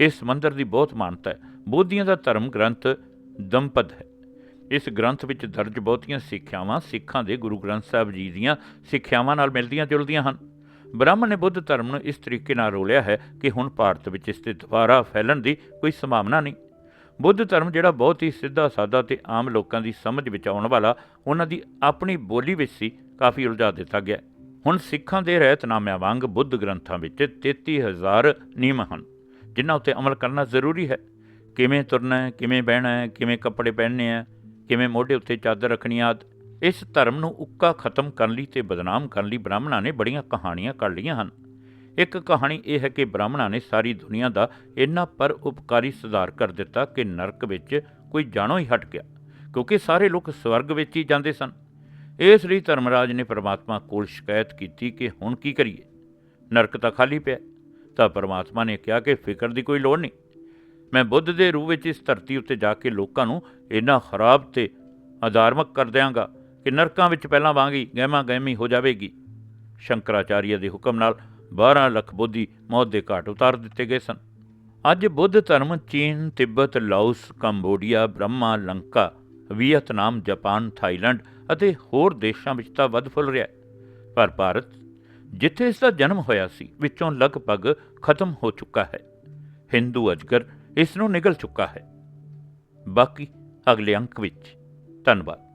ਇਸ ਮੰਦਰ ਦੀ ਬਹੁਤ ਮਾਨਤਾ ਹੈ। ਬੋਧੀਆਂ ਦਾ ਧਰਮ ਗ੍ਰੰਥ ਦੰਪਤ ਹੈ। ਇਸ ਗ੍ਰੰਥ ਵਿੱਚ ਦਰਜ ਬਹੁਤੀਆਂ ਸਿੱਖਿਆਵਾਂ ਸਿੱਖਾਂ ਦੇ ਗੁਰੂ ਗ੍ਰੰਥ ਸਾਹਿਬ ਜੀ ਦੀਆਂ ਸਿੱਖਿਆਵਾਂ ਨਾਲ ਮਿਲਦੀਆਂ ਜੁਲਦੀਆਂ ਹਨ। ਬ੍ਰਾਹਮਣ ਨੇ ਬੁੱਧ ਧਰਮ ਨੂੰ ਇਸ ਤਰੀਕੇ ਨਾਲ ਰੋਲਿਆ ਹੈ ਕਿ ਹੁਣ ਭਾਰਤ ਵਿੱਚ ਇਸ ਦੇ ਦੁਬਾਰਾ ਫੈਲਣ ਦੀ ਕੋਈ ਸੰਭਾਵਨਾ ਨਹੀਂ। ਬੁੱਧ ਧਰਮ ਜਿਹੜਾ ਬਹੁਤ ਹੀ ਸਿੱਧਾ, ਸਾਦਾ ਤੇ ਆਮ ਲੋਕਾਂ ਦੀ ਸਮਝ ਵਿੱਚ ਆਉਣ ਵਾਲਾ, ਉਹਨਾਂ ਦੀ ਆਪਣੀ ਬੋਲੀ ਵਿੱਚ ਸੀ, ਕਾਫੀ ਉਲਝਾ ਦਿੱਤਾ ਗਿਆ। ਹੁਣ ਸਿੱਖਾਂ ਦੇ ਰਹਿਤਨਾਮਿਆਂ ਵਾਂਗ ਬੁੱਧ ਗ੍ਰੰਥਾਂ ਵਿੱਚ 33000 ਨਿਯਮ ਹਨ, ਜਿਨ੍ਹਾਂ ਉੱਤੇ ਅਮਲ ਕਰਨਾ ਜ਼ਰੂਰੀ ਹੈ। ਕਿਵੇਂ ਤੁਰਨਾ ਹੈ, ਕਿਵੇਂ ਬਹਿਣਾ ਹੈ, ਕਿਵੇਂ ਕੱਪੜੇ ਪਹਿਨਣੇ ਹੈ, ਕਿਵੇਂ ਮੋਢੇ ਉੱਤੇ ਚਾਦਰ ਰੱਖਣੀ ਆਦ। ਇਸ ਧਰਮ ਨੂੰ ਉੱਕਾ ਖਤਮ ਕਰਨ ਲਈ ਤੇ ਬਦਨਾਮ ਕਰਨ ਲਈ ਬ੍ਰਾਹਮਣਾਂ ਨੇ ਬੜੀਆਂ ਕਹਾਣੀਆਂ ਕੱਢ ਲਈਆਂ ਹਨ। ਇੱਕ ਕਹਾਣੀ ਇਹ ਹੈ ਕਿ ਬ੍ਰਾਹਮਣਾਂ ਨੇ ਸਾਰੀ ਦੁਨੀਆ ਦਾ ਇੰਨਾ ਪਰ ਉਪਕਾਰੀ ਸੁਧਾਰ ਕਰ ਦਿੱਤਾ ਕਿ ਨਰਕ ਵਿੱਚ ਕੋਈ ਜਾਣੋ ਹੀ ਹਟ ਗਿਆ, ਕਿਉਂਕਿ ਸਾਰੇ ਲੋਕ ਸਵਰਗ ਵਿੱਚ ਹੀ ਜਾਂਦੇ ਸਨ। ਇਸ ਲਈ ਧਰਮਰਾਜ ਨੇ ਪਰਮਾਤਮਾ ਕੋਲ ਸ਼ਿਕਾਇਤ ਕੀਤੀ ਕਿ ਹੁਣ ਕੀ ਕਰੀਏ? ਨਰਕ ਤਾਂ ਖਾਲੀ ਪਿਆ, ਤਾਂ ਪਰਮਾਤਮਾ ਨੇ ਕਿਹਾ ਕਿ ਫਿਕਰ ਦੀ ਕੋਈ ਲੋੜ ਨਹੀਂ। ਮੈਂ ਬੁੱਧ ਦੇ ਰੂਪ ਵਿੱਚ ਇਸ ਧਰਤੀ ਉੱਤੇ ਜਾ ਕੇ ਲੋਕਾਂ ਨੂੰ ਇੰਨਾ ਖਰਾਬ ਤੇ ਅਧਾਰਮਕ ਕਰ ਦਿਆਂਗਾ ਕਿ ਨਰਕਾਂ ਵਿੱਚ ਪਹਿਲਾਂ ਵਾਂਗੀ ਗਹਿਮਾ ਗਹਿਮੀ ਹੋ ਜਾਵੇਗੀ। ਸ਼ੰਕਰਾਚਾਰੀਆ ਦੇ ਹੁਕਮ ਨਾਲ 12 ਲੱਖ ਬੋਧੀ ਮੌਤ ਦੇ ਘਾਟ ਉਤਾਰ ਦਿੱਤੇ ਗਏ ਸਨ। ਅੱਜ ਬੁੱਧ ਧਰਮ Chin, Tibet, Laos, Cambodia, Brahma, Lanka, Vietnam, Japan, Thailand ਅਤੇ ਹੋਰ ਦੇਸ਼ਾਂ ਵਿੱਚ ਤਾਂ ਵੱਧ ਫੁੱਲ ਰਿਹਾ ਹੈ। ਪਰ ਭਾਰਤ, ਜਿੱਥੇ ਇਸ ਦਾ ਜਨਮ ਹੋਇਆ ਸੀ, ਵਿੱਚੋਂ ਲਗਭਗ ਖਤਮ ਹੋ ਚੁੱਕਾ ਹੈ। ਹਿੰਦੂ ਅਜਗਰ ਇਸ ਨੂੰ ਨਿਗਲ ਚੁੱਕਾ ਹੈ। ਬਾਕੀ ਅਗਲੇ ਅੰਕ ਵਿੱਚ। ਧੰਨਵਾਦ।